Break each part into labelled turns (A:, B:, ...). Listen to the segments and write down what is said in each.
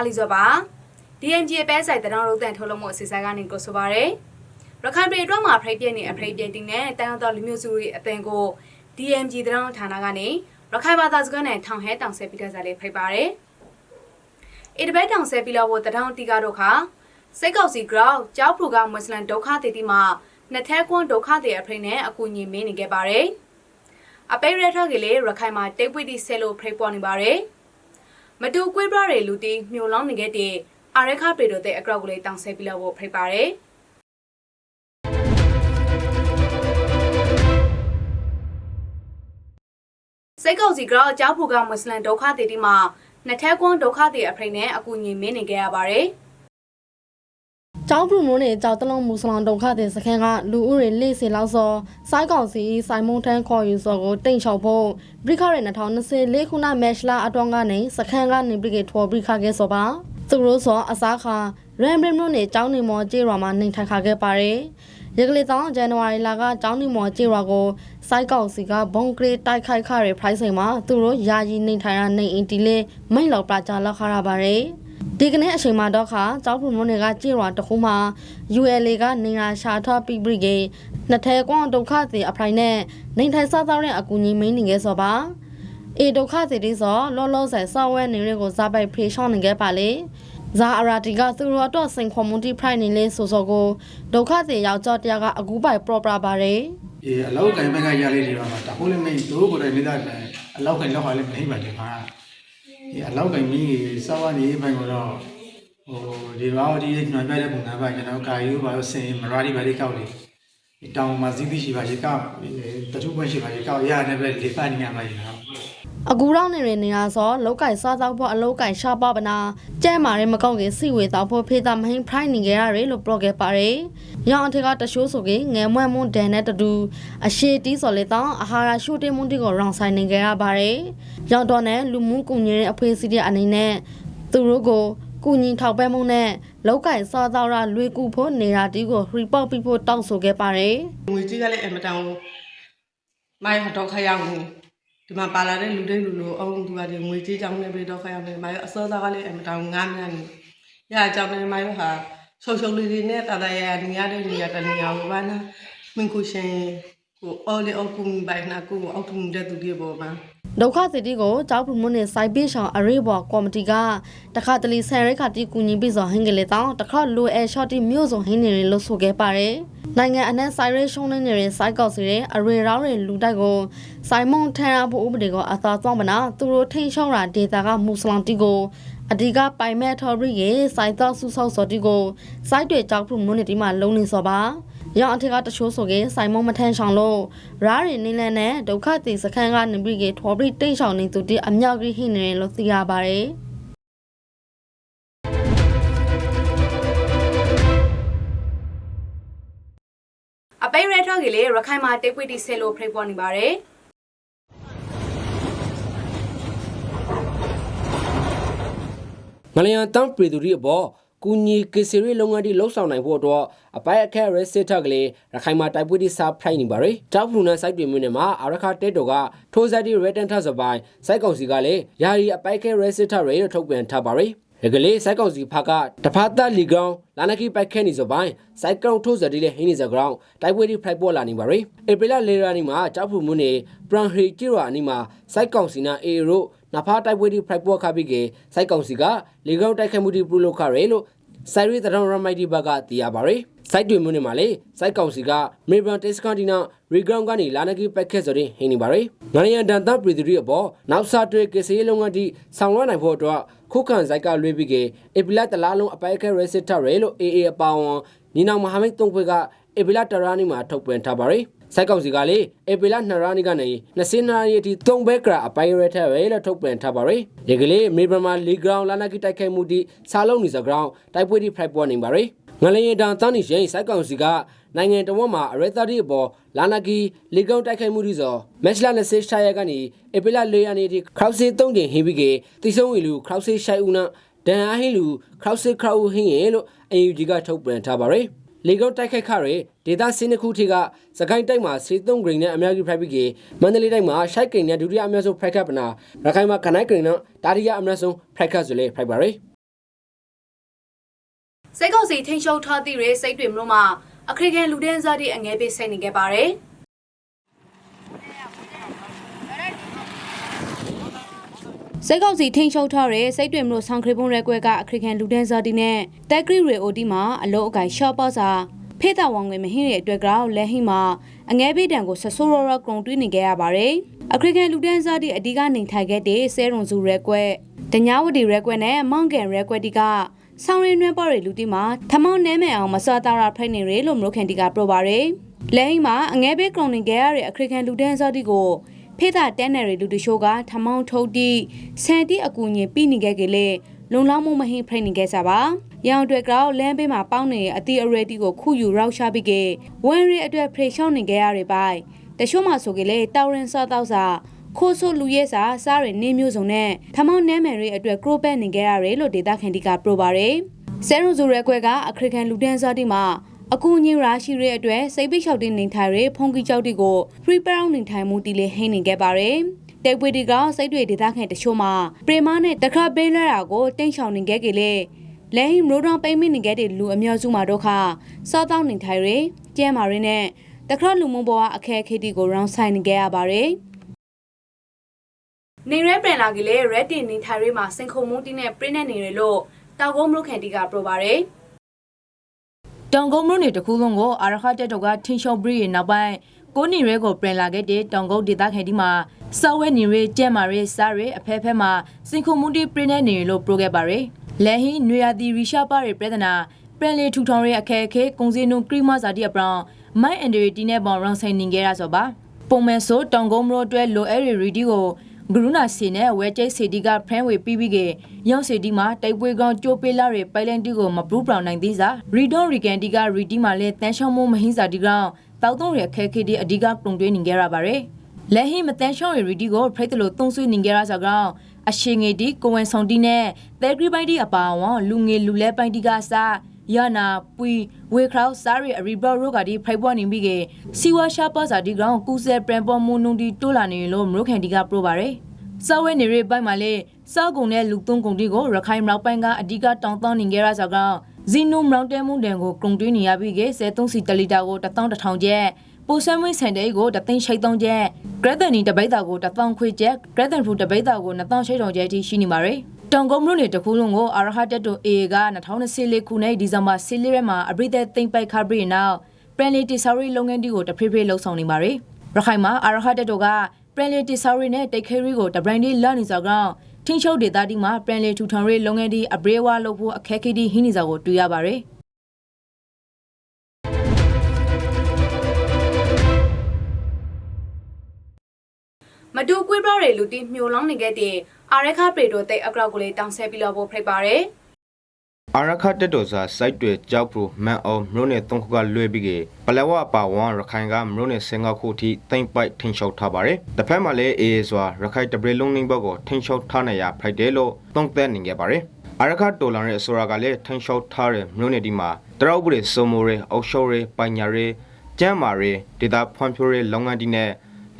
A: အားလီစောပါ DMG အပဲဆိုင်တရောင်းလုံးတန်ထုတ်လို့မှုအစီအစဉ်ကနေကိုဆိုပါရယ်ရခိုင်ပြည်အတွက်မှာဖရိတ်ပြည့်နေအဖရိတ်ပြည့်တင်တဲ့တန်ရောက်တော်လူမျိုးစုတွေအသင်ကို DMG တရောင်းဌာနကနေရခိုင်ဘာသာစကားနဲ့ထောင်ဟဲတောင်ဆဲပြီးတဲ့စားလေးဖိတ်ပါရယ်အေတပဲတောင်ဆဲပြီးလို့တရောင်းတီကားတို့ခါစိတ်ကောက်စီ ground ကျောက်ဖူကမွတ်စလန်ဒုက္ခတေတီမှာနှစ်ထဲကွန်းဒုက္ခတေအဖရိတ်နဲ့အကူအညီမင်းနေခဲ့ပါရယ်အပိရထကလေးရခိုင်မှာတိတ်ပွိတိဆဲလို့ဖိတ်ပေါ်နေပါရယ် မတူကွေးပြရလူတီမြို့လောင်းနေခဲ့တဲ့အာရခပေတို့တဲ့အကောက်ကလေးတောင်ဆဲပြီးလို့ဖိတ်ပါရယ်စိတ်ကောက်စီကတော့အကြောက်ဖို့ကမွတ်စလန်ဒုက္ခတေတီမှာနှစ်ထက်ကွန်းဒုက္ခတေအဖရိတ်နဲ့အကူအညီမင်းနေခဲ့ရပါတယ်။
B: ကျောင်းပူမိုးနဲ့ကျောင်းတလုံးမူဆလောင်ဒုက္ခတဲ့စခန်းကလူဦးရေ၄၀လောက်စောစိုက်ကောင်စီစိုင်မုံထန်းခေါ်ယူစောကိုတိန့်ချောက်ဖို့ဘရိခရ2024ခုနှစ်မက်ရှလာအတွန်းကနေစခန်းကနေဘရိကေထော်ဘရိခခဲ့စောပါသူတို့စောအစားခါရမ်ဘရမ်နိုနဲ့ကျောင်းနေမော်ကျေးရွာမှာနေထိုင်ခခဲ့ပါတယ်ရကလေးတောင်းဇန်နဝါရီလကကျောင်းနေမော်ကျေးရွာကိုစိုက်ကောင်စီကဘုံကလေးတိုက်ခိုက်ခရဖိုက်ဆိုင်မှာသူတို့ယာယီနေထိုင်ရနေအင်တီလေးမိတ်လောက်ပကြလောက်ခရပါတယ် ဒီကနေ့အချိန်မှာတော့ခါကျောက်ဖုံမွန်းတွေကကြေရွာတစ်ခုမှာ ULA ကနေရာရှာထပိပရိကေနှစ်ထဲကွန်ဒုက္ခသည်အဖလိုက်နဲ့နေထိုင်စားသောက်တဲ့အကူကြီးမင်းနေခဲ့စောပါအေဒုက္ခသည်တွေဆိုလောလောဆယ်စောက်ဝဲနေတွေကိုဇာပိုက်ဖေးရှောင်းနေခဲ့ပါလေဇာအရာတီကသူတို့တော့စင်ခွန်မွန်တီဖရိုင်နေလေဆိုစောကိုဒုက္ခသည်ယောက်ျားတရားကအကူပိုင်ပရောပရာပါတယ်
C: ဒီအလောက်ကင်ဘက်ကရလေးတွေပါမှာတခုလည်းမင်းတို့ကိုယ်တိုင်မိသားပဲအလောက်ကင်လောက်ဟာလည်းမဟိပါတယ်ခါ ဒီအလောက်ကင်မင်းကြီးစောက်ကနေဘက်ကတော့ဟိုဒီဘာဝတီရဲ့ညွှန်ပြတဲ့ပုံစံပါကျွန်တော်ကာယူပါလို့စင်မရာဒီဘာလေးကောက်လေဒီတောင်မှာစီးသီးရှိပါရေကောက်တထုပွင့်ရှိပါရေကောက်ရတယ်ပဲလေပတ်နေရမှာရေနော်
B: အကူရောက်နေတဲ့နေရာဆိုလောက်ကင်စားသောက်ဖို့အလောက်ကင်ရှာပပနာကျဲမာရဲမကောက်ကြီးစီဝေတောက်ဖို့ဖေးတာမဟင်းဖရိုင်းနေကြရတယ်လို့ပြောခဲ့ပါတယ်။ရောင်အထက်ကတရှိုးဆိုကငယ်မွဲ့မွန်းဒန်နဲ့တတူအရှိတီးစော်လေတောင်းအာဟာရရှိုးတင်မွန်းတီကိုရောင်ဆိုင်နေကြရပါတယ်။ရောင်တော်နဲ့လူမှုကူညီရေးအဖွဲ့အစည်းတွေအနေနဲ့သူတို့ကိုကူညီထောက်ပံ့မှုနဲ့လောက်ကင်စားသောက်ရလွေကူဖို့နေရာတီးကို report ပြဖို့တောင်းဆိုခဲ့ပါတယ်။
D: ငွေကြီးကလည်းအမတန်ကိုမိုင်းတော့ခရောက်နေ ဒီမှာပါလာတဲ့လူတွေလူလူအောင်သူကဒီငွေကြီးကြောင်းနဲ့ပြီးတော့ခရောက်နေမိုင်းအစောသားကလည်းအမတန်ငားများနေရအကြောင်းနဲ့မိုင်းဟာရှုပ်ရှုပ်လေးလေးနဲ့တာတာရရနေရတဲ့နေရာတနေရာကိုဘာနာမင်းကိုရှင်ကိုအော်လေအော်ကူဘိုင်နာကိုအောက်ထူတဲ့သူတွေပေါ်မှာ
B: ဒုက္ခသတိကိုကြောက်ဖုံမွန်းနဲ့စိုက်ပေးဆောင်အရေးပေါ်ကော်မတီကတခါတလီဆန်ရိခါတီကူညီပြီးစောဟင်းကလေးတောင်းတခါလိုအဲရှော့တီမျိုးစုံဟင်းနေလို့ဆိုခဲ့ပါတယ်။နိုင်ငံအနှံ့ဆိုင်ရဲရှုံးနေတဲ့စိုက်ကောက်စီတဲ့အရေရောင်းတဲ့လူတိုက်ကိုစိုင်မုံထန်ရဖို့ဥပဒေကအသာသွောင်းမနာသူတို့ထိန်ရှုံးတာဒေတာကမူဆလမ်တီကိုအဓိကပိုင်မဲ့ထော်ဘရီရဲ့စိုက်တော့ဆူဆောက်စော်တီကိုစိုက်တွေကြောက်ဖုံမွန်းနဲ့ဒီမှာလုံးနေစောပါ။ ရောင်အထက်ကတချိုးဆိုကေစိုင်မုံမထန်ဆောင်လို့ရားရင်နေလန်းနဲ့ဒုက္ခတိစခန်းကနေပြီးကေထော်ဘရီတိတ်ဆောင်နေသူတိအမြောက်ကြီးဟိနေတယ်လို့သိရပါတယ်။
A: အပိရဲထောက်ကလေးရခိုင်မှာတိတ်ပွိတိဆဲလို့ဖိတ်ပေါ်နေပါတယ်
E: ငလျံတန်းပြည်သူတွေအပေါ် ကူညီကေစီရီလုပ်ငန်းတွေလှုပ်ဆောင်နိုင်ဖို့အတွက်အပိုက်အခက်ရဲစစ်ထက်ကလေးရခိုင်မှာတိုက်ပွဲတွေစဖိုက်နေပါရယ်တောက်ဖလူနန်စိုက်တွေမျိုးနဲ့မှာအရခတဲတော်ကထိုးစက်ဒီရတန်ထစပိုင်းစိုက်ကောင်စီကလည်းယာရီအပိုက်အခက်ရဲစစ်ထက်ရေထုတ်ပြန်ထားပါရယ်ရကလေးစိုက်ကောင်စီဖကတဖတ်တလီကောင်လာနကီပိုက်ခဲနေစပိုင်းစိုက်ကောင်ထိုးစက်ဒီလေဟင်းနေစကောင်တိုက်ပွဲတွေဖိုက်ပေါ်လာနေပါရယ်ဧပြီလလေရာနီမှာတောက်ဖလူမှုနဲ့ပရန်ဟရီကျီရာနီမှာစိုက်ကောင်စီနာအေရို နဖားတိုက်ပွဲတွေဖိုက်ပေါ်ခပြီးကေစိုက်ကောင်စီကလေကောင်တိုက်ခိုက်မှုတွေပြုလုပ်ခရဲလို့စိုက်ရီတရောင်းရမိုက်ဒီဘကတည်ရပါရယ်စိုက်တွေမျိုးနေမှာလေစိုက်ကောင်စီကမေဘန်တက်စကန်တီနာရီဂရောင်းကနေလာနကီပက်ခက်ဆိုတဲ့ဟင်းနေပါရယ်ငရယန်တန်တပရီသူတွေအပေါ်နောက်စားတွေကေစီလုံးဝတီဆောင်ရွက်နိုင်ဖို့အတွက်ခုခံစိုက်ကလွေးပြီးကေအပီလာတလားလုံးအပိုက်ခဲရဲစစ်ထရဲလို့အေအေအပေါင်းနီနောင်မဟာမိတ်သုံးဖွဲ့ကအပီလာတရာနီမှာထုတ်ပြန်ထားပါရယ် စိုက်ကောင်စီကလေအေပီလာ2ရာနီကနေ20နာရီအထိ3ဘက်ကရာအပိုင်ရဲထရဲလို့ထုတ်ပြန်ထားပါရယ်ဒီကလေးမေဘမာလီဂရောင်းလာနကီတိုက်ခိုက်မှုတီစားလုံးနေစကောင်တိုက်ပွဲတီဖိုက်ပေါ်နေပါရယ်ငလျင်တန်တန်းနေရင်စိုက်ကောင်စီကနိုင်ငံတော်မှာအရက်သတိအပေါ်လာနာကီလီကောင်တိုက်ခိုက်မှုဒီဆိုမက်ချလာ20ရှာရက်ကနေအေပီလာ၄ရာနီတီခရောက်စီ3ကြိမ်ဟင်းပြီးကေတိဆုံးဝီလူခရောက်စီရှိုက်ဦးနာဒန်အားဟင်းလူခရောက်စီခရောက်ဦးဟင်းရဲ့လို့အယူဂျီကထုတ်ပြန်ထားပါရယ် လေကောက်တိုက်ခိုက်ခရဲဒေတာစင်းတစ်ခုထိကစကိုင်းတိုက်မှာစေသုံးဂရိန်နဲ့အများကြီးဖိုက်ပြီးကေမန္တလေးတိုက်မှာရှိုက်ဂရိန်နဲ့ဒုတိယအများဆုံးဖိုက်ခတ်ပနာရခိုင်မှာခနိုင်ဂရိန်နဲ့တာရီယာအများဆုံးဖိုက်ခတ်ဆိုလေဖိုက်ပါရယ်
F: စိတ်ကောက်စီထိန်ရှုပ်ထားသည့်ရဲ့စိတ်တွေမလို့မှာအခရိကန်လူဒန်းစားတဲ့အငဲပေးဆိုင်နေခဲ့ပါတယ် စိတ်ကောက်စီထိန်ရှုပ်ထားတဲ့စိတ်တွေမလို့ဆောင်ခရပွန်ရဲကွဲကအခရိကန်လူဒန်းစားတီနဲ့တက်ဂရီရေအိုတီမှာအလုံးအကိုင်ရှော့ပေါ့စာဖေးတာဝန်ငွေမဟင်းရဲ့အတွက်ကြောင့်လက်ဟင်းမှာအငဲပေးတံကိုဆဆိုးရော်ရော်ကုံတွင်းနေခဲ့ရပါတယ်အခရိကန်လူဒန်းစားတီအဓိကနေထိုင်ခဲ့တဲ့ဆဲရွန်စုရဲကွဲတညာဝတီရဲကွဲနဲ့မောင်ကန်ရဲကွဲတီကဆောင်းရင်းနှွဲပေါ်ရလူတီမှာထမောင်းနဲမဲ့အောင်မစွာတာရာဖိုက်နေရလို့မလို့ခင်တီကပြောပါရယ်လဲဟိမှာအငဲဘေးကရုံနေကြရတဲ့အခရိကန်လူဒန်းစောတီကို ဖေးတာတန်းနယ်ရလူတီရှိုးကထမောင်းထုတ်တီဆန်တီအကူညင်ပြီးနေခဲ့ကြလေလုံလောက်မှုမဟင်းဖိနေခဲ့စားပါရောင်တွေကောက်လမ်းဘေးမှာပေါင်းနေတဲ့အတီအရဲတီကိုခုယူရောက်ရှာပြီးကဝန်ရီအတွက်ဖေရှောင်းနေကြရတဲ့ပိုင်တချို့မှဆိုကြလေတောက်ရင်စောတော့စာခိုးဆိုလူရဲစာစားရနေမျိုးစုံနဲ့ထမောင်းနဲမယ်တွေအတွက်ကရိုပက်နေကြရတယ်လို့ဒေတာခန်တီကပြောပါရယ်ဆဲရုံဇူရဲကွဲကအခရိကန်လူဒန်းစားတီမှာ အကူအညီရာရှိရဲအတွက်စိတ်ပိတ်လျှောက်တင်နေထိုင်ရဲဖုန်ကီကြောက်တီကို free brown နေထိုင်မှုတီလေးဟင်းနေခဲ့ပါတယ်။တိုက်ပွဲတီကစိတ်တွေဒေသခံတချို့မှာပရမနဲ့တခါပေးလာတာကိုတိန့်ချောင်နေခဲ့ကြလေလဲဟိမရိုဒေါန်ပိမ့်မိနေခဲ့တဲ့လူအများစုမှာတော့ခါစောတောင်းနေထိုင်ရဲကျဲမာရင်းနဲ့တခါလူမှုဘဝအခက်အခဲတီကို round sign နေခဲ့ရပါတယ်။နေရဲပြန်လာကြလေ red တင်နေထိုင်ရဲမှာစင်ခုံမုန်းတီနဲ့ print နဲ့နေရလို့တောက်ကုန်းမလို့ခံတီကပြောပါရယ်
G: တောင်ကုန်းမြို့နယ်တစ်ခုလုံးကိုအာရခတက်တော့ကထင်းရှော့ဘရီရဲ့နောက်ပိုင်းကိုနေရဲကိုပြန်လာခဲ့တဲ့တောင်ကုန်းဒေသခံဒီမှာစောဝဲနေရဲကျဲမာရဲစားရဲအဖဲဖဲမှာစင်ခုမူတီပရင်းနဲ့နေရလို့ပရိုခဲ့ပါရယ်လဲဟင်းနွေရာသီရီရှာပါရဲ့ပြဿနာပြန်လေထူထောင်ရဲအခက်အခဲကုံစင်းနုကရီမဇာတိအပရောင်မိုင်းအန်ဒရီတီနဲ့ပေါင်ရောင်းဆိုင်နေကြရဆိုပါပုံမှန်ဆိုတောင်ကုန်းမြို့အတွက်လိုအဲရီရီတီကို ဂရုနာစီနဲ့ဝဲကျိတ်စီတီကဖရန်ဝေပြီးပြီးကရောင်းစီတီမှာတိုက်ပွဲကောင်ကြိုးပေးလာတဲ့ပိုင်လန်တီကိုမပရူးပရောင်နိုင်သေးစားရီဒွန်ရီကန်တီကရီတီမှာလည်းတန်ရှောင်းမမဟင်းစာတီကောင်တောက်တုံးရခဲခဲတီအဓိကပုံတွဲနေကြရပါတယ်လက်ဟိမတန်ရှောင်းရီတီကိုဖိတ်တလို့သုံးဆွေးနေကြရဆိုကောင်အရှိငေတီကိုဝင်ဆောင်တီနဲ့သဲဂရီပိုင်တီအပါအဝင်လူငယ်လူလဲပိုင်တီကစား ယနာပွီဝေခရောက်စားရီအရီဘရောကဒီဖိုက်ပွားနေပြီးကစီဝါရှာပါစာဒီကောင်ကူဆယ်ပရန်ပေါ်မွန်နုံတီတိုးလာနေလို့မရိုကန်တီကပရိုပါတယ်စာဝဲနေရပိုက်မှာလေစောက်ကုံနဲ့လူသုံးကုံတီကိုရခိုင်မြောက်ပိုင်းကအဓိကတောင်းတောင်းနေကြရဆိုကောင်ဇီနိုမရောင်တဲမွန်တန်ကိုကုံတွင်းနေရပြီးက73စီတလီတာကို1000ကျပ်ပိုဆမ်ဝင်းစန်တေးကို3သိန်း63ကျပ်ဂရက်ဒန်နီတပိတ်တာကို1000ခွေကျပ်ဂရက်ဒန်ဖူတပိတ်တာကို2800ကျပ်အထိရှိနေပါတယ် တောင်ကုန်းမြို့နယ်တစ်ခုလုံးကိုအာရဟတက်တို AA က2024ခုနှစ်ဒီဇင်ဘာ10ရက်မှာအပရိသတ်သိမ်းပိုက်ခါပြီးနောက်ပရန်လီတီဆော်ရီလုပ်ငန်းတီကိုတဖိဖိလှုပ်ဆောင်နေပါတယ်ရခိုင်မှာအာရဟတက်တိုကပရန်လီတီဆော်ရီနဲ့တိတ်ခဲရီကိုတဘရန်ဒီလာနေစောကောင်ထင်းချုပ်ဒေတာတီမှာပရန်လီထူထောင်ရေးလုပ်ငန်းတီအပရေဝါလုပ်ဖို့အခက်အခဲတီဟင်းနေစောကိုတွေ့ရပါတယ်
F: တူကွေးပရတွေလူတီမျိုလောင်းနေခဲ့တဲ့အာရခပရေတိုတိတ်အကောက်ကိုလေးတောင်းဆဲပြီးတော့ဖို့ဖိတ်ပါရယ်
H: အာရခတက်တော်စာစိုက်တွေကြောက်ပရိုမန်အောင်မြို့နယ်သုံးခုကလွှဲပြီးကပလက်ဝပါဝမ်ရခိုင်ကမြို့နယ်စင်ကာခုထိတိမ့်ပိုက်ထင်းလျှောက်ထားပါတယ်။တစ်ဖက်မှာလည်းအေးစွာရခိုင်တပရလုံးနှင်းဘက်ကိုထင်းလျှောက်ထားနေရဖိုက်တယ်လို့သုံးသပ်နေကြပါတယ်။အာရခတော်လာရဲ့ဆိုတာကလည်းထင်းလျှောက်ထားတဲ့မြို့နယ်ဒီမှာတရောက်ပရိစုံမိုရဲအောက်ရှောရဲပိုင်ညာရဲကျမ်းမာရဲဒေတာဖွံ့ဖြိုးရဲလုပ်ငန်းတီနဲ့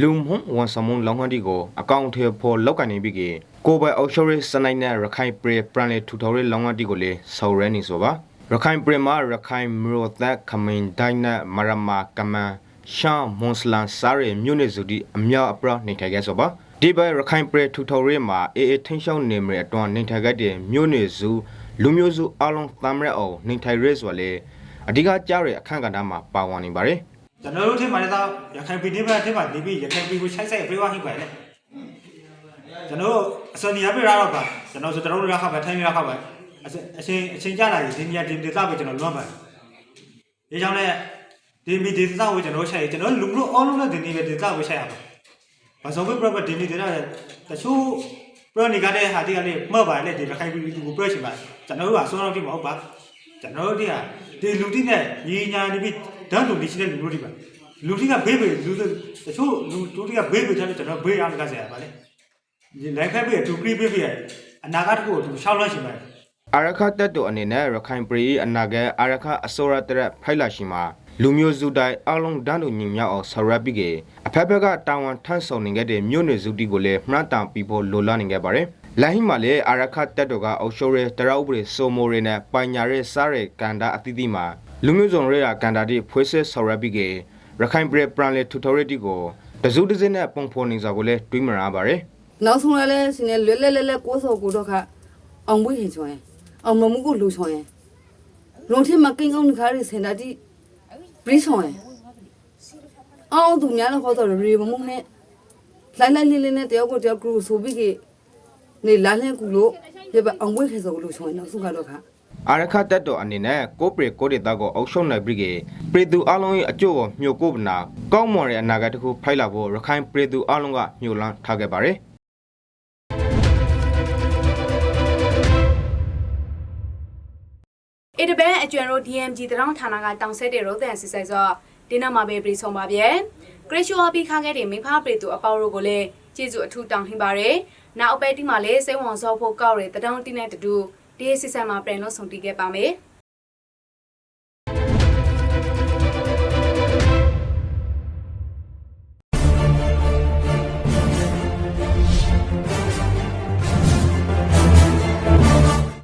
H: လူမှုဝန်ဆောင်မှုလုပ်ငန်းတီကိုအကောင့်ထဲပေါ်လောက်ကနေပြီးကကိုပိုင်အောက်ရှောရဲစနိုင်းနဲ့ရခိုင်ပရိပရန်လေထူထော်ရဲလုပ်ငန်းတီကိုလည်းဆော်ရဲနေဆိုပါရခိုင်ပြည်မှာရခိုင်မြို့သက်ခမင်ဒိုင်းနမရမာကမန်ရှမ်းမွန်စလန်စားရမြို့နေစုဒီအမြောက်အပရနေထိုင်ခဲ့ဆိုပါဒီဘက်ရခိုင်ပြည်ထူထော်ရဲမှာအေအေထင်းရှောင်းနေမရအတွန်းနေထိုင်ခဲ့တဲ့မြို့နေစုလူမျိုးစုအလုံးသမရအောင်နေထိုင်ရဲဆိုလေအဓိကကြားရအခန့်ကဏ္ဍမှာပါဝင်နေပါတယ်
C: ကျွန်တော်တို့ထင်ပါတယ်သားရခိုင်ပြည်နယ်ဘက်ထင်ပါနေပြီးရခိုင်ပြည်ကိုချိုက်ဆိုင်ပြေးဝဟိပါလေကျွန်တော်အစောနေရပြရတော့ပါကျွန်တော်ဆိုကျွန်တော်တို့ရခါပဲထိုင်းရခါပဲအချင်းအချင်းကြလာရင်ဒီနေရာဒီဒေသပဲကျွန်တော်လွတ်ပါဒီကြောင့်လည်းဒီမီဒေသကိုကျွန်တော်ချိုက်ကျွန်တော်လူလို့အောလုံးနဲ့ဒီနေပဲဒေသကိုချိုက်ရပါဘာလို့ပြပြဒီနေဒေသတချို့ပြနေကြတဲ့ဟာတီကလည်းမှတ်ပါလေဒီရခိုင်ပြည်ကိုပြချင်ပါကျွန်တော်တို့ကဆုံးတော့ဒီမဟုတ်ပါကျွန်တော်တို့ဒီကဒီလူတိနဲ့ညီညာနေပြီး ဓာတ်လူဒီရှိတဲ့လူတို့ဒီပါလူတိကဘေးဘေးလူတချို့လူတူတိကဘေးဘေးထားတယ်ကျွန်တော်ဘေးအားမကဆရာပါလေဒီလိုက်ဖက်ဘေးတူကရီဘေးဘေးအနာဂတ်ကိုသူရှောက်လွှမ်းရှင်ပါ
H: အာရခတက်တော်အနေနဲ့ရခိုင်ပြည်အနာဂတ်အာရခအစောရတရက်ဖိုက်လာရှိမှာလူမျိုးစုတိုင်းအလုံးဒန်းတို့ညီမြောက်အောင်ဆော်ရပြီးကအဖက်ဖက်ကတာဝန်ထမ်းဆောင်နေခဲ့တဲ့မြို့နယ်စုတီကိုလည်းမှတ်တမ်းပြီးဖို့လိုလားနေခဲ့ပါတယ်လိုင်းဟိမှာလည်းအာရခတက်တော်ကအုပ်ချုပ်ရဲတရဥပဒေစိုးမိုးရဲနဲ့ပိုင်ညာရဲစားရဲကန်တာအသီးသီးမှာ လူမျိုးစုံရဲရာကန်တာတိဖွေးဆဲဆော်ရပြီးကရခိုင်ပြည်ပရန်လေထူထော်ရတီကိုတစုတစင်းနဲ့ပုံဖော်နေစာကိုလည်းတွေးမရပါတယ်
I: နောက်ဆုံးလည်းလည်းစနေလွဲလဲလဲလဲကိုစောကိုတော့ခအောင်ဝိဟင်ချွန်အောင်မမှုကိုလူချွန်လုံထမကင်းကောင်းခါရစင်တာတိဘရီချွန်အောင်သူများလည်းခေါ်တော့ရေမမှုနဲ့လိုက်လိုက်လေးလေးနဲ့တယောက်ကိုတယောက်ကလူဆိုပြီးကနေလာလှကူလို့ပြပအောင်ဝိခေစောကိုလူချွန်နောက်ဆုံးကတော့ခ
H: အာရခတက်တော်အနေနဲ့ကိုပရေကိုဒေတာကိုအုပ်ချုပ်နိုင်ပြီးကပြည်သူအလုံးရဲ့အကျိုးကိုမျှော်ကိုပနာကောင်းမွန်တဲ့အနာဂတ်တစ်ခုဖိုက်လာဖို့ရခိုင်ပြည်သူအလုံးကမျှော်လင့်ထားခဲ့ပါတယ်
A: အေတပန်အကျွမ်းတို့ DMG တရောင်းဌာနကတောင်ဆက်တဲ့ရိုးတန်စစ်ဆိုင်စောဒီနောက်မှာပဲပြည်ဆုံးပါဗျယ်ဂရစ်ရှူအပီခါခဲ့တဲ့မိဖပြည်သူအပေါတို့ကိုလည်းကျေးဇူးအထူးတောင်းထင်ပါတယ်နောက်အပဲတိမှာလည်းစိတ်ဝင်စားဖို့ကောက်ရတဲ့တရောင်းတင်းတဲ့တူ ဒီစစ်ဆိုင်မှာပြန်လို့ဆုံတီးခဲ့ပါမယ်